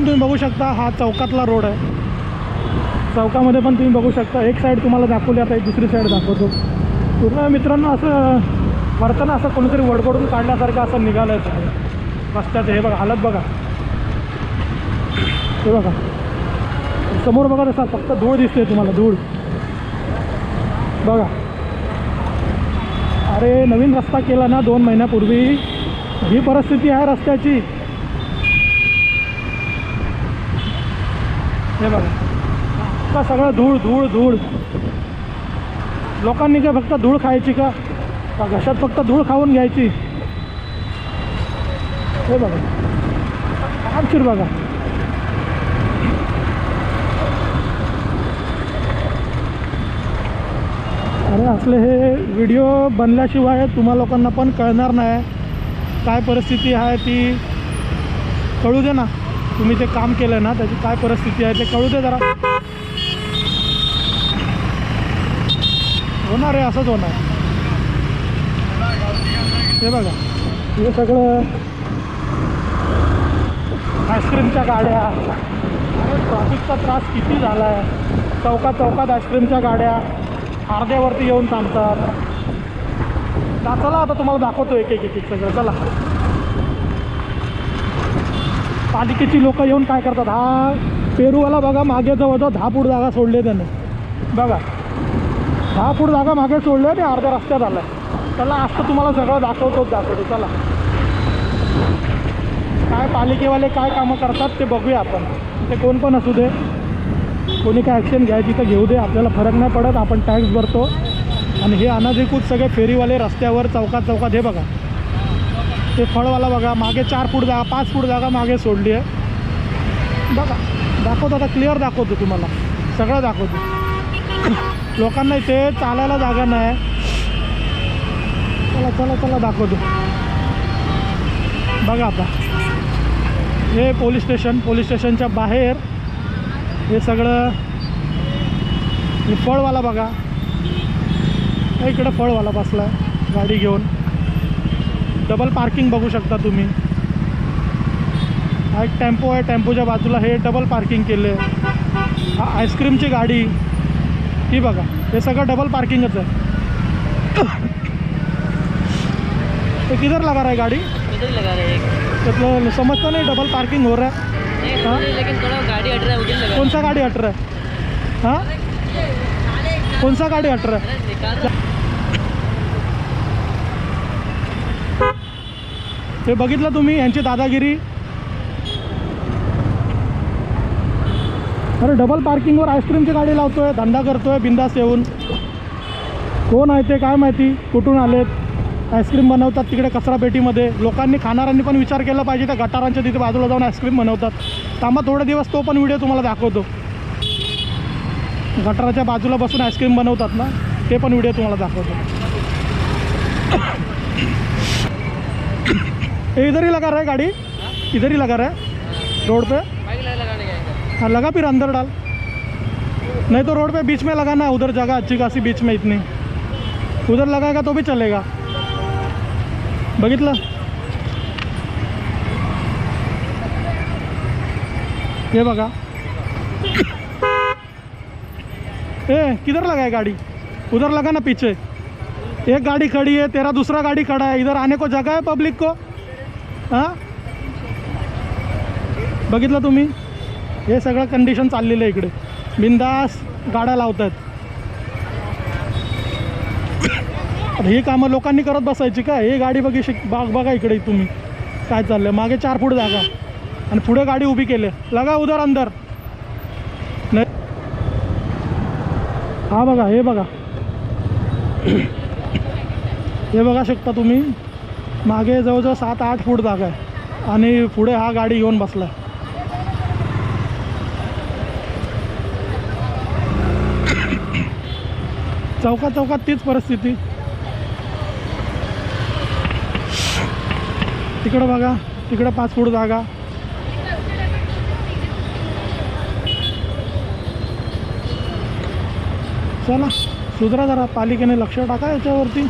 पण तुम्ही बघू शकता हा चौकातला रोड आहे. चौकामध्ये पण तुम्ही बघू शकता एक साईड तुम्हाला दाखवली आता एक दुसरी साईड दाखवतो. पूर्ण मित्रांनो असं वरताना असं कोणीतरी वडबडून काढण्यासारखं असं निघालं आहे रस्त्याचं हे बघा हालत बघा. हे बघा. समोर बघा तसा फक्त धूळ दिसते तुम्हाला धूळ. बघा. अरे नवीन रस्ता केला ना दोन महिन्यापूर्वी. ही परिस्थिती आहे रस्त्याची. हे बघा. का सगळं धूळ धूळ धूळ? लोकांनी काय फक्त धूळ खायची का? का घशात फक्त धूळ खाऊन घ्यायची? हे बघा. आमशीर बघा. अरे असले हे व्हिडिओ बनल्याशिवाय तुम्हा लोकांना पण कळणार नाही. काय परिस्थिती आहे ती? कळू दे ना. तुम्ही ते काम केलं ना त्याची काय परिस्थिती आहे ते कळू दे जरा. होणार आहे असंच होणार. हे बघा हे सगळं आईस्क्रीमच्या गाड्या. अरे ट्रॉफिकचा त्रास किती झाला आहे चौकात चौकात आईस्क्रीमच्या गाड्या. अर्ध्यावरती येऊन थांबतात. चला आता तुम्हाला दाखवतो एक एक एक एक सगळं. चला. पालिकेची लोक येऊन काय करतात? हा पेरूवाला बघा मागे जवळजवळ दहा फूट जागा सोडली त्याने. बघा. दहा फूट जागा मागे सोडली आणि अर्ध्या रस्त्यात आलाय चला आज तुम्हाला सगळं दाखवतोच दाखवतो. चला. काय पालिकेवाले काय कामं करतात ते बघूया आपण. ते कोण पण असू दे. कोणी काय ॲक्शन घ्यायची तर घेऊ दे. आपल्याला फरक नाही पडत. आपण टॅक्स भरतो. आणि हे अनाधिकृत सगळे फेरीवाले रस्त्यावर चौकात चौकात हे बघा. ते फळवाला बघा मागे चार फूट जागा पाच फूट जागा मागे सोडली आहे. बघा दाखवतो आता क्लिअर दाखवतो तुम्हाला. सगळं दाखवतो. लोकांना इथे चालायला जागा नाही. चला चला चला दाखवतो. बघा आता. हे पोलीस स्टेशन पोलीस स्टेशनच्या बाहेर हे सगळं हे फळवाला बघा. इकडं फळवाला बसला आहे गाडी घेऊन. डबल पार्किंग बघू शकता तुम्ही. हा एक टेम्पो आहे टेम्पोच्या बाजूला हे डबल पार्किंग केले हा आईस्क्रीमची गाडी ही बघा हे सगळं डबल पार्किंगच आहे. ते किधर लगा रहा है गाड़ी? लगा रहे हैं मतलब समझता नहीं डबल पार्किंग हो रहा है। हाँ? लेकिन थोड़ा गाड़ी हट रहा है उधर लगा कौन सा गाड़ी हट रहा है? हाँ? कौन सा गाड़ी हट रहा है अरे निकाल हे बघितलं तुम्ही यांची दादागिरी? अरे डबल पार्किंगवर आईस्क्रीमची गाडी लावतोय धंदा करतोय बिंदास येऊन. कोण आहे ते काय माहिती? कुठून आलेत? आईस्क्रीम बनवतात तिकडे कचरापेटीमध्ये लोकांनी खाणाऱ्यांनी पण विचार केला पाहिजे त्या गटारांच्या तिथे बाजूला जाऊन आईस्क्रीम बनवतात. थांबा थोडे दिवस तो पण व्हिडिओ तुम्हाला दाखवतो. गटाराच्या बाजूला बसून आईस्क्रीम बनवतात ना ते पण व्हिडिओ तुम्हाला दाखवतो. इधर ही लगा रहा है गाड़ी। इधर ही लगा रहा है रोड पे। हाँ लगा फिर अंदर डाल। नहीं तो रोड पे बीच में लगाना है उधर जगह अच्छी खासी बीच में इतनी। उधर लगाएगा तो भी चलेगा। बघितलं ये बघा ए किधर लगा है गाड़ी? उधर लगा ना पीछे। एक गाड़ी खड़ी है तेरा दूसरा गाड़ी खड़ा है। इधर आने को जगह है पब्लिक को? हां? बघितलं तुम्ही? हे सगळं कंडिशन चाललेलं आहे इकडे. बिंदास गाड्या लावत आहेत ही कामं लोकांनी करत बसायची का? ही गाडी बघी शिक बाग बघा इकडे तुम्ही. काय चाललंय? मागे चार फूट जागा. आणि पुढे गाडी उभी केली. लगा उदर अंदर. नाही. हा बघा हे बघा. हे बघा शकता तुम्ही? मागे जवळजवळ सात आठ फूट जागा आहे. आणि पुढे हा गाडी घेऊन बसला चौका चौकात तीच परिस्थिती. तिकडं बघा तिकडं पाच फूट जागा. चला सुधरा जरा पालिकेने लक्ष टाका याच्यावरती.